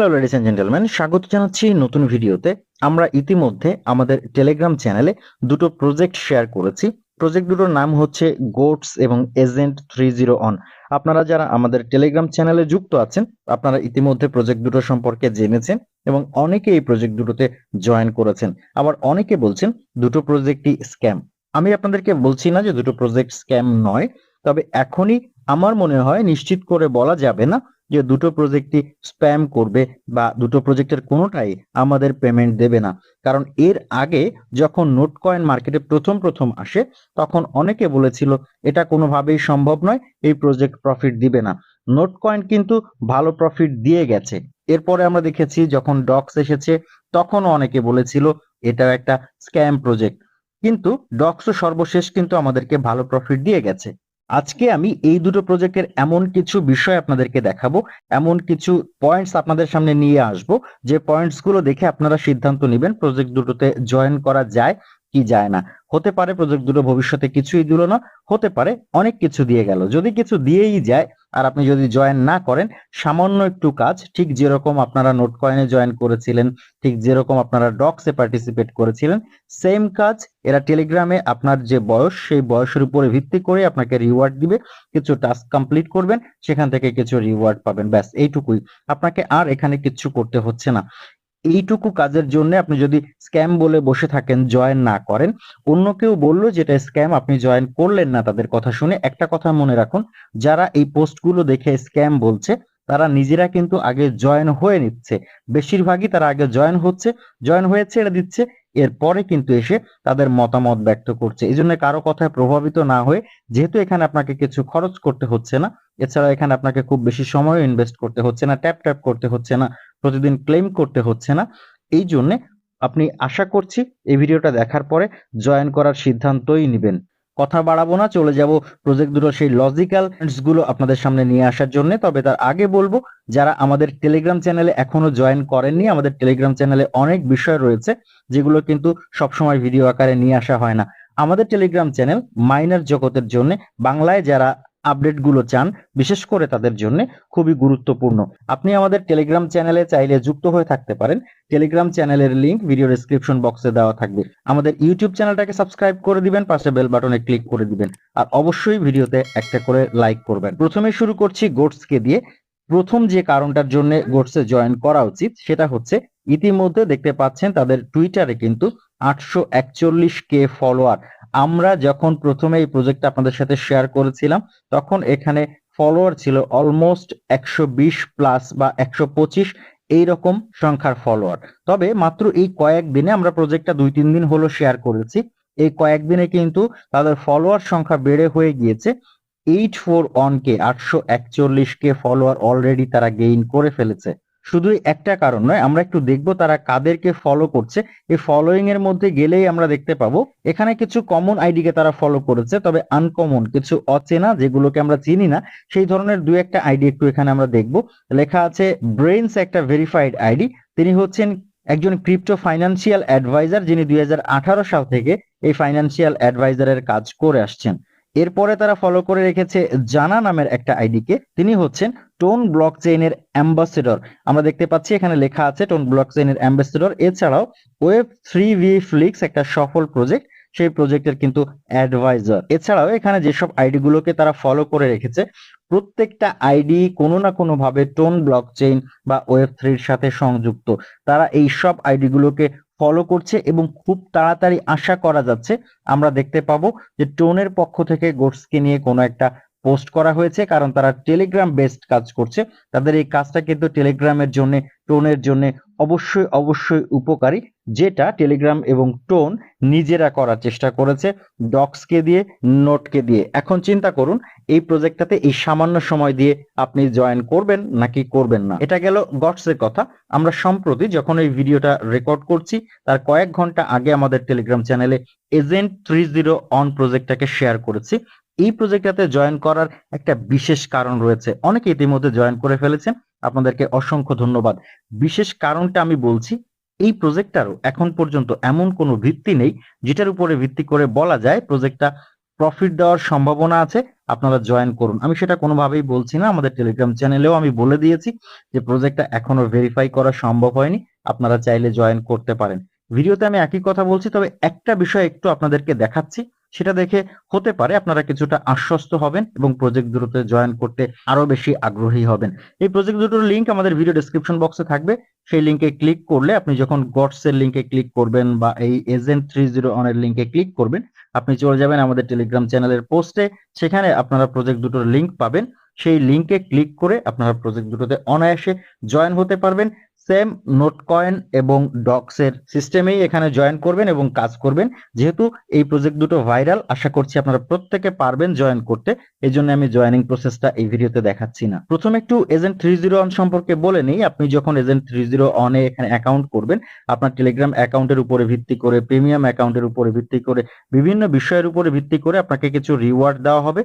Hello ladies and gentleman স্বাগত জানাচ্ছি নতুন ভিডিওতে। আমরা ইতিমধ্যে আমাদের টেলিগ্রাম চ্যানেলে দুটো প্রজেক্ট শেয়ার করেছি। প্রজেক্ট দুটোর নাম হচ্ছে গোটস এবং এজেন্ট থ্রি জিরো অন আপনারা যারা আমাদের টেলিগ্রাম চ্যানেলে যুক্ত আছেন, আপনারা ইতিমধ্যে প্রজেক্ট দুটো সম্পর্কে জেনেছেন এবং অনেকে এই প্রজেক্ট দুটোতে জয়েন করেছেন। আবার অনেকে বলছেন দুটো প্রজেক্টই স্ক্যাম আমি আপনাদেরকে বলছি না যে দুটো প্রজেক্ট স্ক্যাম নয়, তবে এখনই আমার মনে হয় নিশ্চিত করে বলা যাবে না যে দুটো প্রজেক্টই স্প্যাম করবে বা দুটো প্রজেক্টের কোনোটাই আমাদের পেমেন্ট দেবে না। কারণ এর আগে যখন নোট কয়েন মার্কেটে প্রথম প্রথম আসে, তখন অনেকে বলেছিল, এটা কোনোভাবেই সম্ভব নয়, এই প্রজেক্ট প্রফিট দিবে না। নোট কয়েন কিন্তু ভালো প্রফিট দিয়ে গেছে। এরপরে আমরা দেখেছি, যখন ডক্স এসেছে, তখনও অনেকে বলেছিল এটা একটা স্ক্যাম প্রজেক্ট কিন্তু ডক্সও সর্বশেষ কিন্তু আমাদেরকে ভালো প্রফিট দিয়ে গেছে। আজকে আমি এই দুটো প্রজেক্টের এমন কিছু বিষয় আপনাদেরকে দেখাবো, এমন কিছু পয়েন্টস আপনাদের সামনে নিয়ে আসব, যে পয়েন্টসগুলো দেখে আপনারা সিদ্ধান্ত নেবেন প্রজেক্ট দুটোতে জয়েন করা যায় কি যায় না। হতে পারে প্রজেক্ট দুটো ভবিষ্যতে কিছুই দিল না, হতে পারে অনেক কিছু দিয়ে গেল। যদি কিছু দিয়েই যায় আর আপনি যদি জয়েন না করেন, সামান্য একটু কাজ, ঠিক যেরকম আপনারা নোট কয়েনে জয়েন করেছিলেন, ঠিক যেরকম আপনারা ডক্সে পার্টিসিপেট করেছিলেন সেম কাজ, এরা টেলিগ্রামে আপনার যে বয়স, সেই বয়সের উপরে ভিত্তি করে আপনাকে রিওয়ার্ড দিবে, কিছু টাস্ক কমপ্লিট করবেন, সেখান থেকে কিছু রিওয়ার্ড পাবেন, ব্যাস, এইটুকুই। আপনাকে আর এখানে কিছু করতে হচ্ছে না। এইটুকু কাজের জন্য আপনি যদি স্ক্যাম বলে বসে থাকেন, জয়েন না করেন, অন্য কেউ বলল যেটা স্ক্যাম আপনি জয়েন করলেন না তাদের কথা শুনে, একটা কথা মনে রাখুন, যারা এই পোস্টগুলো দেখে স্ক্যাম বলছে, তারা নিজেরা কিন্তু আগে জয়েন হয়ে নিচ্ছে। বেশিরভাগই তারা আগে জয়েন হচ্ছে, জয়েন হয়ে ছেড়ে দিচ্ছে, এরপরে কিন্তু এসে তাদের মতামত ব্যক্ত করছে। এই জন্য কারও কথায় প্রভাবিত না হয়ে, যেহেতু এখানে আপনাকে কিছু খরচ করতে হচ্ছে না এছাড়া এখানে আপনাকে খুব বেশি সময় ইনভেস্ট করতে হচ্ছে না ট্যাপ ট্যাপ করতে হচ্ছে না প্রতিদিন ক্লেম করতে হচ্ছে না। এই জন্যে আপনি আশা করছি এই ভিডিওটা দেখার পরে জয়েন করার সিদ্ধান্তই নেবেন। কথা বাড়াবো না, চলে যাব প্রজেক্ট দুটো সেই লজিক্যালগুলো আপনাদের সামনে নিয়ে আসার জন্য। তবে তার আগে বলব, যারা আমাদের টেলিগ্রাম চ্যানেলে এখনও জয়েন করেননি, আমাদের টেলিগ্রাম চ্যানেলে অনেক বিষয় রয়েছে, যেগুলো কিন্তু সবসময় ভিডিও আকারে নিয়ে আসা হয় না। আমাদের টেলিগ্রাম চ্যানেল মাইনার জগতের জন্য, বাংলায় যারা আপডেটগুলো চান, বিশেষ করে তাদের জন্য খুবই গুরুত্বপূর্ণ। আপনি আমাদের টেলিগ্রাম চ্যানেলে চাইলে যুক্ত হয়ে থাকতে পারেন। টেলিগ্রাম চ্যানেলের লিংক ভিডিও ডেসক্রিপশন বক্সে দেওয়া থাকবে। আমাদের ইউটিউব চ্যানেলটাকে সাবস্ক্রাইব করে দিবেন, পাশে বেল বাটনে ক্লিক করে দিবেন। আর অবশ্যই ভিডিওতে একটা করে লাইক করবেন। প্রথমে শুরু করছি গোটসকে দিয়ে। প্রথম যে কারণটার জন্য গোটসে জয়েন করা উচিত, সেটা হচ্ছে ইতিমধ্যে দেখতে পাচ্ছেন তাদের টুইটারে কিন্তু আটশো একচল্লিশ কে ফলোয়ার আমরা যখন প্রথমে এই প্রজেক্টটা আপনাদের সাথে শেয়ার করেছিলাম, তখন এখানে ফলোয়ার ছিল অলমোস্ট একশো বিশ প্লাস বা একশো পঁচিশ এইরকম সংখ্যার ফলোয়ার তবে মাত্র এই কয়েকদিনে আমরা প্রজেক্টটা দুই তিন দিন হলো শেয়ার করেছি। এই কয়েকদিনে কিন্তু তাদের ফলোয়ার সংখ্যা বেড়ে হয়ে গিয়েছে। এইট ফোর ওয়ান কে আটশো একচল্লিশ কে ফলোয়ার অলরেডি তারা গেইন করে ফেলেছে। শুধু একটা কারণ নয়, আমরা একটু দেখব তারা কাদেরকে ফলো করছে। এই ফলোয়িং এর মধ্যে গেলেই আমরা দেখতে পাবো, এখানে কিছু কমন আইডিকে তারা ফলো করেছে, তবে আনকমন কিছু অচেনা যেগুলোকে আমরা চিনি না, সেই ধরনের দু একটা আইডি একটু এখানে আমরা দেখব। লেখা আছে ব্রেইনস একটা ভেরিফাইড আইডি তিনি হচ্ছেন একজন ক্রিপ্টো ফাইন্যান্সিয়াল অ্যাডভাইজার যিনি দুই হাজার আঠারো সাল থেকে এই ফাইন্যান্সিয়াল অ্যাডভাইজারের কাজ করে আসছেন। এরপরে তারা ফলো করে রেখেছে জানা নামের একটা আইডিকে তিনি হচ্ছেন টোন ব্লক চেইনের অ্যাম্বাসেডর। আমরা দেখতে পাচ্ছি এখানে লেখা আছে টোন ব্লক চেইনের অ্যাম্বাসেডর। এছাড়াও ওয়েব থ্রি ভি ফ্লিক্স একটা সফল প্রজেক্ট সেই প্রজেক্টের কিন্তু অ্যাডভাইজার এছাড়াও এখানে যেসব আইডি গুলোকে তারা ফলো করে রেখেছে, প্রত্যেকটা আইডি কোনো না কোনো ভাবে টোন ব্লক চেইন বা ওয়েব থ্রির সাথে সংযুক্ত। তারা এই সব আইডি গুলোকে ফলো করছে এবং খুব তাড়াতাড়ি আশা করা যাচ্ছে, আমরা দেখতে পাবো যে টোনের পক্ষ থেকে গোটসকে নিয়ে কোনো একটা পোস্ট করা হয়েছে, কারণ তারা টেলিগ্রাম বেসড কাজ করছে। তাদের এই কাজটা কিন্তু টেলিগ্রামের জন্য, টোনের জন্য অবশ্যই অবশ্যই উপকারী। যেটা টেলিগ্রাম এবং টোন নিজেরা করার চেষ্টা করেছে ডক্সকে দিয়ে নোটকে দিয়ে। এখন চিন্তা করুন, এই প্রজেক্টটাতে এই সামান্য সময় দিয়ে আপনি জয়েন করবেন নাকি করবেন না? এটা গেল গটসের কথা। আমরা সম্প্রতি যখন এই ভিডিওটা রেকর্ড করছি, তার কয়েক ঘণ্টা আগে আমাদের টেলিগ্রাম চ্যানেলে এজেন্ট থ্রি জিরো অন প্রজেক্টটাকে শেয়ার করেছি। এই প্রজেক্টটাতে জয়েন করার একটা বিশেষ কারণ রয়েছে। অনেকে ইতিমধ্যে জয়েন করে ফেলেছেন। আপনাদেরকে অসংখ্য ধন্যবাদ। বিশেষ কারণটা আমি বলছি এই প্রজেক্টটারও এখন পর্যন্ত এমন কোনো ভিত্তি নেই যেটার উপরে ভিত্তি করে বলা যায় প্রজেক্টটা প্রফিট দেওয়ার সম্ভাবনা আছে। আপনারা জয়েন করুন। আমি সেটা কোনোভাবেই বলছি না। আমাদের টেলিগ্রাম চ্যানেলেও আমি বলে দিয়েছি যে প্রজেক্টটা এখনও ভেরিফাই করা সম্ভব হয়নি। আপনারা চাইলে জয়েন করতে পারেন। ভিডিওতে আমি একই কথা বলছি, তবে একটা বিষয় একটু আপনাদেরকে দেখাচ্ছি। সেটা দেখে হতে পারে আপনারা কিছুটা আশ্বস্ত হবেন এবং প্রজেক্ট দুটোতে জয়েন করতে আরও বেশি আগ্রহী হবেন। এই প্রজেক্ট দুটোর লিংক আমাদের ভিডিও ডেসক্রিপশন বক্সে থাকবে। সেই লিংকে ক্লিক করলে আপনি যখন গডস এর লিংকে ক্লিক করবেন বা এই এজেন্ট থ্রি জিরো অনের লিংকে ক্লিক করবেন, আপনি চলে যাবেন আমাদের টেলিগ্রাম চ্যানেলের পোস্টে সেখানে আপনারা প্রজেক্ট দুটোর লিংক পাবেন। সেই লিংকে ক্লিক করে আপনারা প্রজেক্ট দুটোতে অনায়াসে জয়েন হতে পারবেন। সেম নোট কয়েন এবং ডক্স এর সিস্টেমেই এখানে জয়েন করবেন এবং কাজ করবেন। যেহেতু এই প্রজেক্ট দুটো ভাইরাল, আশা করছি আপনারা প্রত্যেকে পারবেন জয়েন করতে। এই জন্য আমি জয়েনিং প্রসেসটা এই ভিডিওতে দেখাচ্ছি না। প্রথমে একটু এজেন্ট থ্রি জিরো অন সম্পর্কে বলে নেই। আপনি যখন এজেন্ট থ্রি জিরো অনে এখানে অ্যাকাউন্ট করবেন, আপনার টেলিগ্রাম অ্যাকাউন্টের উপরে ভিত্তি করে, প্রিমিয়াম অ্যাকাউন্টের উপরে ভিত্তি করে, বিভিন্ন বিষয়ের উপরে ভিত্তি করে আপনাকে কিছু রিওয়ার্ড দেওয়া হবে।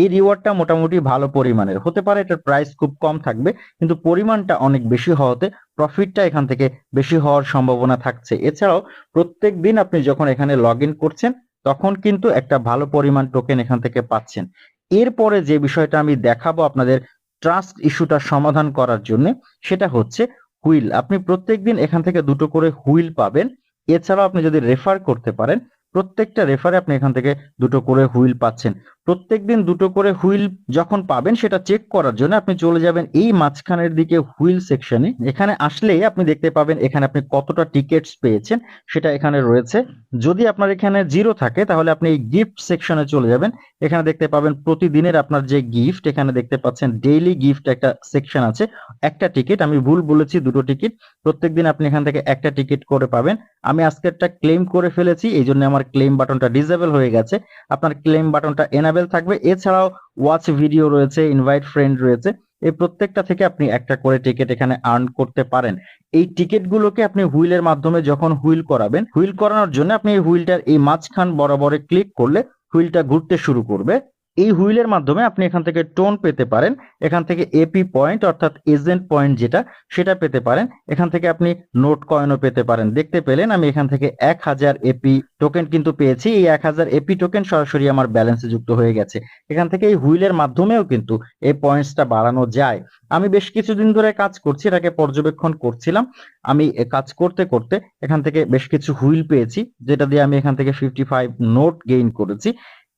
এই রিওয়ার্ডটা মোটামুটি ভালো পরিমাণের। হতে পারে এটার প্রাইস খুব কম থাকবে, কিন্তু পরিমাণটা অনেক বেশি হওয়াতে প্রফিটটা এখান থেকে বেশি হওয়ার সম্ভাবনা থাকছে। এছাড়াও প্রত্যেক দিন আপনি যখন এখানে লগ করছেন, তখন কিন্তু একটা ভালো পরিমাণ টোকেন এখান থেকে পাচ্ছেন। এরপরে যে বিষয়টা আমি দেখাবো আপনাদের ট্রাস্ট ইস্যুটা সমাধান করার জন্য, সেটা হচ্ছে হুইল। আপনি প্রত্যেক দিন এখান থেকে দুটো করে হুইল পাবেন। এছাড়াও আপনি যদি রেফার করতে পারেন, প্রত্যেকটা রেফারে আপনি এখান থেকে দুটো করে হুইল পাচ্ছেন। প্রত্যেকদিন দুটো করে হুইল যখন পাবেন, সেটা চেক করার জন্য আপনি চলে যাবেন এই মাঝখানের দিকে হুইল সেকশনে এখানে আসলেই আপনি দেখতে পাবেন এখানে আপনি কতটা টিকেটস পেয়েছেন, সেটা এখানে রয়েছে। যদি আপনার এখানে জিরো থাকে, তাহলে আপনি এই গিফট সেকশনে চলে যাবেন। এখানে দেখতে পাবেন প্রতিদিনের আপনার যে গিফট এখানে দেখতে পাচ্ছেন ডেইলি গিফট একটা সেকশন আছে। একটা টিকিট আমি ভুল বলেছি, দুটো টিকিট প্রত্যেক দিন আপনি এখান থেকে একটা টিকিট করে পাবেন। আমি আজকেরটা ক্লেম করে ফেলেছি এই জন্য আমার ক্লেম বাটনটা ডিসেবল হয়ে গেছে। আপনার ক্লেম বাটনটা এনাবেল থাকবে। এছাড়াও ওয়াচ ভিডিও রয়েছে ইনভাইট ফ্রেন্ড রয়েছে। এই প্রত্যেকটা থেকে আপনি একটা করে টিকিট এখানে আর্ন করতে পারেন। এই টিকিট গুলোকে আপনি হুইলের মাধ্যমে যখন হুইল করাবেন হুইল করানোর জন্য আপনি এই হুইলটার এই মাঝখান বরাবরে ক্লিক করলে হুইলটা ঘুরতে শুরু করবে। এই হুইলের মাধ্যমে আপনি এখান থেকে টোন পেতে পারেন। এখান থেকে এপি পয়েন্ট অর্থাৎ এজেন্ট পয়েন্ট যেটা, সেটা পেতে পারেন। এখান থেকে আপনি নোট কয়েনও পেতে পারেন। দেখতে পেলেন আমি এখান থেকে এক হাজার এপি টোকেন কিন্তু পেয়েছি। এই এক হাজার এপি টোকেন সরাসরি আমার ব্যালেন্সে যুক্ত হয়ে গেছে। এখান থেকে এই হুইলের মাধ্যমেও কিন্তু এই পয়েন্টসটা বাড়ানো যায়। আমি বেশ কিছুদিন ধরে কাজ করছি, এটাকে পর্যবেক্ষণ করছিলাম। আমি কাজ করতে করতে এখান থেকে বেশ কিছু হুইল পেয়েছি, যেটা দিয়ে আমি এখান থেকে ফিফটি ফাইভ নোট গেইন করেছি।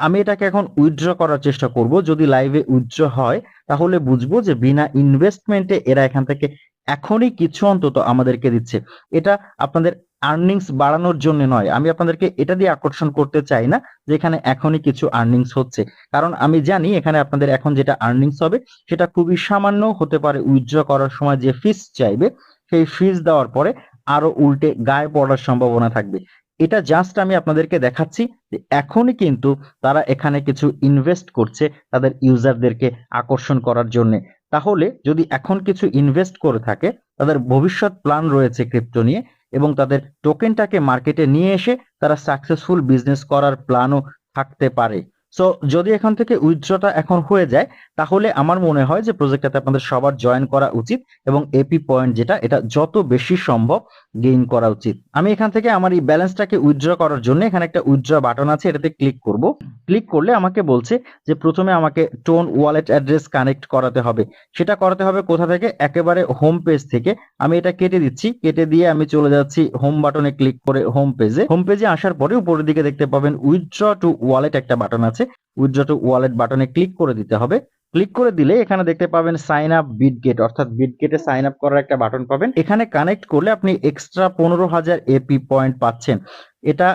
আমি এটাকে এখন উইথড্র করার চেষ্টা করব। যদি লাইভে উইথড্র হয়, তাহলে বুঝব যে বিনা ইনভেস্টমেন্টে এরা এখান থেকে এখনই কিছু অন্তত আমাদেরকে দিচ্ছে। এটা আপনাদের আর্নিংস বাড়ানোর জন্য নয়। আমি আপনাদেরকে এটা দিয়ে আকর্ষণ করতে চাই না যে এখানে এখনই কিছু আর্নিংস হচ্ছে। কারণ আমি জানি এখানে আপনাদের এখন যেটা আর্নিংস হবে, সেটা খুবই সামান্য হতে পারে উইথড্র করার সময় যে ফিস চাইবে, সেই ফিস দেওয়ার পরে আরও উল্টে গায়ে পড়ার সম্ভাবনা থাকবে। এটা জাস্ট আমি আপনাদেরকে দেখাচ্ছি যে এখনই কিন্তু তারা এখানে কিছু ইনভেস্ট করছে তাদের ইউজারদেরকে আকর্ষণ করার জন্য। তাহলে যদি এখন কিছু ইনভেস্ট করে থাকে, তাদের ভবিষ্যৎ প্ল্যান রয়েছে ক্রিপ্টো নিয়ে এবং তাদের টোকেনটাকে মার্কেটে নিয়ে এসে তারা সাকসেসফুল বিজনেস করার প্ল্যানও থাকতে পারে। সো যদি এখান থেকে উইথড্রটা এখন হয়ে যায়, তাহলে আমার মনে হয় যে প্রজেক্টটাতে আপনাদের সবার জয়েন করা উচিত এবং এপি পয়েন্ট যেটা, এটা যত বেশি সম্ভব গেইন করা উচিত। আমি এখান থেকে আমার এই ব্যালেন্সটাকে উইথড্র করার জন্য এখানে একটা উইথড্র বাটন আছে, এটাতে ক্লিক করব। ক্লিক করলে আমাকে বলছে যে প্রথমে আমাকে টোন ওয়ালেট অ্যাড্রেস কানেক্ট করাতে হবে। সেটা করাতে হবে কোথা থেকে? একেবারে হোম পেজ থেকে। আমি এটা কেটে দিচ্ছি। কেটে দিয়ে আমি চলে যাচ্ছি হোম বাটনে ক্লিক করে হোম পেজে হোম পেজে আসার পরে উপরের দিকে দেখতে পাবেন উইথড্র টু ওয়ালেট একটা বাটন আছে। উইথড্র টু ওয়ালেট বাটনে ক্লিক করে দিতে হবে। ক্লিক করে দিলে এখানে দেখতে পাবেন সাইন আপ বিটগেট অর্থাৎ বিটগেটে সাইন আপ করার একটা বাটন পাবেন। এখানে কানেক্ট করলে আপনি এক্সট্রা পনেরো হাজার এপি পয়েন্ট পাচ্ছেন। এটা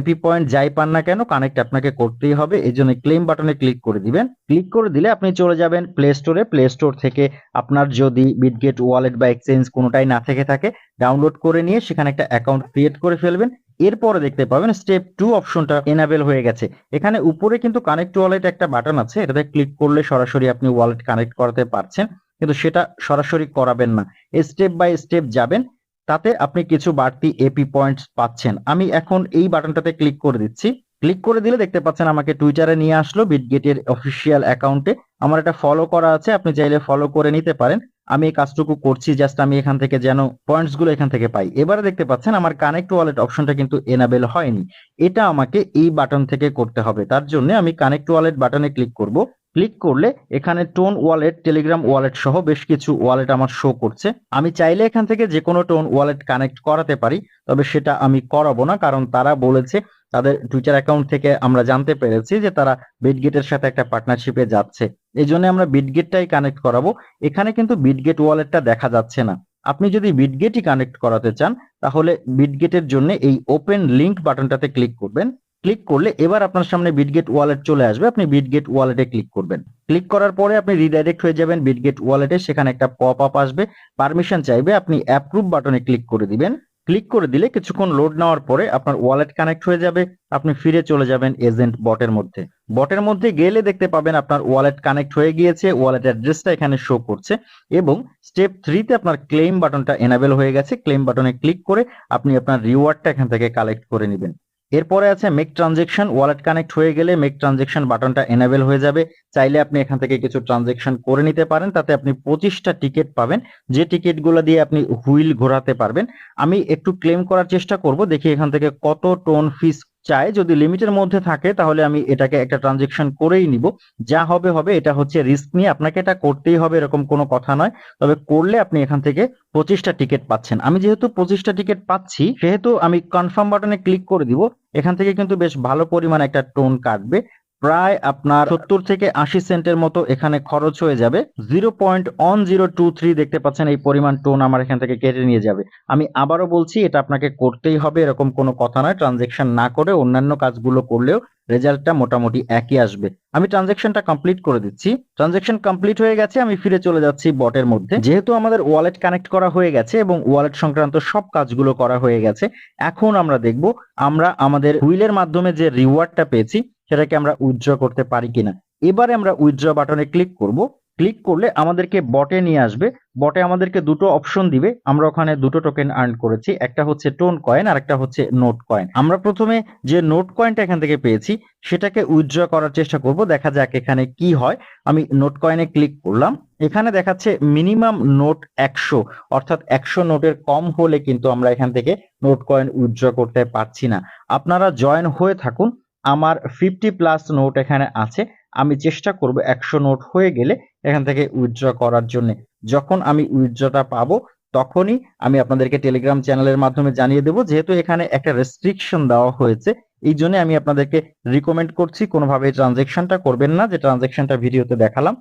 এপি পয়েন্ট যাই পান না কেন কানেক্ট আপনাকে করতেই হবে। এই জন্য ক্লেম বাটনে ক্লিক করে দিবেন। ক্লিক করে দিলে আপনি চলে যাবেন প্লে স্টোরে প্লে স্টোর থেকে আপনার যদি বিটগেট ওয়ালেট বা এক্সচেঞ্জ কোনোটাই না থেকে থাকে ডাউনলোড করে নিয়ে সেখানে একটা অ্যাকাউন্ট ক্রিয়েট করে ফেলবেন। এরপরে দেখতে পাবেন স্টেপ টু অপশনটা এনাবেল হয়ে গেছে। এখানে উপরে কিন্তু কানেক্ট ওয়ালেট একটা বাটন আছে, এটাতে ক্লিক করলে সরাসরি আপনি ওয়ালেট কানেক্ট করাতে পারছেন, কিন্তু সেটা সরাসরি করাবেন না। স্টেপ বাই স্টেপ যাবেন, তাতে আপনি কিছু বাড়তি এপি পয়েন্টস পাচ্ছেন। আমি এখন এই বাটনটাতে ক্লিক করে দিচ্ছি। ক্লিক করে দিলে দেখতে পাচ্ছেন আমাকে টুইটারে নিয়ে আসলো বিটগেটের অফিসিয়াল অ্যাকাউন্টে আমার এটা ফলো করা আছে, আপনি চাইলে ফলো করে নিতে পারেন। আমি এই কাজটুকু করছি জাস্ট আমি এখান থেকে যেন পয়েন্টসগুলো এখান থেকে পাই। এবারে দেখতে পাচ্ছেন আমার কানেক্ট ওয়ালেট অপশনটা কিন্তু এনাবেল হয়নি। এটা আমাকে এই বাটন থেকে করতে হবে। তার জন্য আমি কানেক্ট ওয়ালেট বাটনে ক্লিক করব। ক্লিক করলে এখানে টোন ওয়ালেট টেলিগ্রাম ওয়ালেট সহ বেশ কিছু ওয়ালেট আমার শো করছে। আমি চাইলে এখান থেকে যে কোনো টোন ওয়ালেট কানেক্ট করাতে পারি, তবে সেটা আমি করাবো না, কারণ তারা বলেছে তাদের টুইটার অ্যাকাউন্ট থেকে আমরা জানতে পেরেছি যে তারা বিটগেটের সাথে একটা পার্টনারশিপে যাচ্ছে। এই জন্য আমরা বিটগেটটাই কানেক্ট করাবো। এখানে কিন্তু বিটগেট ওয়ালেটটা দেখা যাচ্ছে না। আপনি যদি বিটগেটই কানেক্ট করাতে চান, তাহলে বিটগেটের জন্য এই ওপেন লিংক বাটনটাতে ক্লিক করবেন। ক্লিক করলে এবার আপনার সামনে বিটগেট ওয়ালেট চলে আসবে। আপনি বিটগেট ওয়ালেটে ক্লিক করবেন। ক্লিক করার পরে আপনি রিডাইরেক্ট হয়ে যাবেন বিটগেট ওয়ালেটে সেখানে একটা পপ আপ আসবে। পারমিশন চাইবে। আপনি অ্যাপ্রুভ বাটনে ক্লিক করে দিবেন। ক্লিক করে দিলে কিছুক্ষণ লোড নেওয়ার পরে আপনার ওয়ালেট কানেক্ট হয়ে যাবে, আপনি ফিরে চলে যাবেন এজেন্ট বটের মধ্যে। বটের মধ্যে গেলে দেখতে পাবেন আপনার ওয়ালেট কানেক্ট হয়ে গিয়েছে ওয়ালেট অ্যাড্রেসটা এখানে শো করছে এবং স্টেপ থ্রিতে আপনার ক্লেম বাটনটা এনাবেল হয়ে গেছে। ক্লেম বাটনে ক্লিক করে আপনি আপনার রিওয়ার্ডটা এখান থেকে কালেক্ট করে নেবেন। এরপরে আছে মেক ট্রানজেকশন ওয়ালেট কানেক্ট হয়ে গেলে মেক ট্রানজেকশন বাটনটা এনাবেল হয়ে যাবে। চাইলে আপনি এখান থেকে কিছু ট্রানজেকশন করে নিতে পারেন, তাতে আপনি পঁচিশটা টিকিট পাবেন। যে টিকিটগুলো দিয়ে আপনি হুইল ঘোরাতে পারবেন, আমি একটু ক্লেম করার চেষ্টা করব, দেখি এখান থেকে কত টোন ফিস চাই, যদি লিমিটের মধ্যে থাকে, তাহলে আমি এটাকে একটা ট্রানজেকশন করেই নিব। যা হবে হবে, এটা হচ্ছে রিস্ক নিয়ে আপনাকে এটা করতেই হবে, এরকম কোনো কথা নয়। তবে করলে আপনি এখান থেকে পঁচিশটা টিকিট পাচ্ছেন। আমি যেহেতু পঁচিশটা টিকিট পাচ্ছি, সেহেতু আমি কনফার্ম বাটনে ক্লিক করে দিব। এখান থেকে কিন্তু বেশ ভালো পরিমাণ একটা টোন কাটবে। প্রায় আপনার সত্তর থেকে আশি সেন্টের মতো এখানে খরচ হয়ে যাবে। Zero point one zero two three দেখতে পাচ্ছেন এই পরিমাণ টোন আমার এখান থেকে কেটে নিয়ে যাবে। আমি আবারও বলছি, এটা আপনাকে করতেই হবে, এরকম কোনো কথা নয়। ট্রানজেকশন না করে অন্যান্য কাজগুলো করলেও রেজাল্টটা মোটামুটি একই আসবে। আমি ট্রানজেকশনটা কমপ্লিট করে দিচ্ছি। ট্রানজেকশন কমপ্লিট হয়ে গেছে, আমি ফিরে চলে যাচ্ছি বটের মধ্যে। যেহেতু আমাদের ওয়ালেট কানেক্ট করা হয়ে গেছে এবং ওয়ালেট সংক্রান্ত সব কাজগুলো করা হয়ে গেছে, এখন আমরা দেখব, আমরা আমাদের হুইলের মাধ্যমে যে রিওয়ার্ডটা পেয়েছি সেটাকে আমরা উইথড্র করতে পারি কিনা। এবারে আমরা উইথড্র বাটনে ক্লিক করব। ক্লিক করলে আমাদেরকে বটে নিয়ে আসবে। বটে আমাদেরকে দুটো অপশন দিবে। আমরা ওখানে দুটো টোকেন আর্ন করেছি। একটা হচ্ছে টোন কয়েন আর একটা হচ্ছে নোট কয়েন আমরা প্রথমে যে নোট কয়েনটা এখান থেকে পেয়েছি, সেটাকে উইথড্র করার চেষ্টা করব। দেখা যাক এখানে কি হয়। আমি নোট কয়েনে ক্লিক করলাম। এখানে দেখাচ্ছে মিনিমাম নোট একশো। অর্থাৎ একশো নোটের কম হলে কিন্তু আমরা এখান থেকে নোট কয়েন উইথড্র করতে পারছি না। আপনারা জয়েন হয়ে থাকুন। আমার ফিফটি প্লাস নোট এখানে আছে। আমি চেষ্টা করব একশো নোট হয়ে গেলে এখান থেকে উইথড্র করার জন্য। যখন আমি উইথড্রটা পাবো, তখনই আমি আপনাদেরকে টেলিগ্রাম চ্যানেলের মাধ্যমে জানিয়ে দেবো, যেহেতু এখানে একটা রেস্ট্রিকশন দেওয়া হয়েছে, এই জন্য আমি আপনাদেরকে রিকমেন্ড করছি কোনোভাবে ট্রানজেকশনটা করবেন না, যে ট্রানজেকশনটা ভিডিওতে দেখালাম।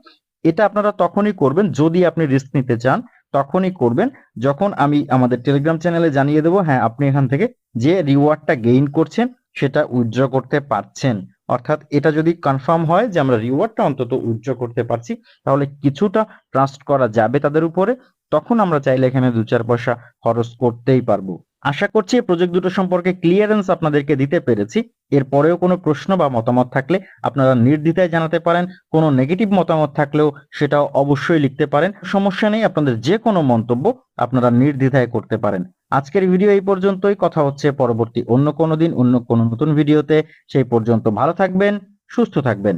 এটা আপনারা তখনই করবেন, যদি আপনি রিস্ক নিতে চান, তখনই করবেন। যখন আমি আমাদের টেলিগ্রাম চ্যানেলে জানিয়ে দেবো হ্যাঁ আপনি এখান থেকে যে রিওয়ার্ডটা গেইন করছেন সেটা উইথড্র করতে পারছেন। অর্থাৎ এটা যদি কনফার্ম হয় যে আমরা রিওয়ার্ডটা অন্তত উইথড্র করতে পারছি, তাহলে কিছুটা ট্রাস্ট করা যাবে তাদের উপরে। তখন আমরা চাইলে এখানে দু চার পয়সা খরচ করতেই পারব। আশা করছি এই প্রজেক্ট দুটো সম্পর্কে ক্লিয়ারেন্স আপনাদেরকে দিতে পেরেছি। এরপরেও কোনো প্রশ্ন বা মতামত থাকলে আপনারা নির্দ্বিধায় জানাতে পারেন, কোনো নেগেটিভ মতামত থাকলেও সেটাও অবশ্যই লিখতে পারেন। সমস্যা নেই, আপনাদের যে কোনো মন্তব্য আপনারা নির্দ্বিধায় করতে পারেন। আজকের ভিডিও এই পর্যন্তই। কথা হচ্ছে পরবর্তী অন্য কোনো দিন, অন্য কোনো নতুন ভিডিওতে। সেই পর্যন্ত ভালো থাকবেন, সুস্থ থাকবেন।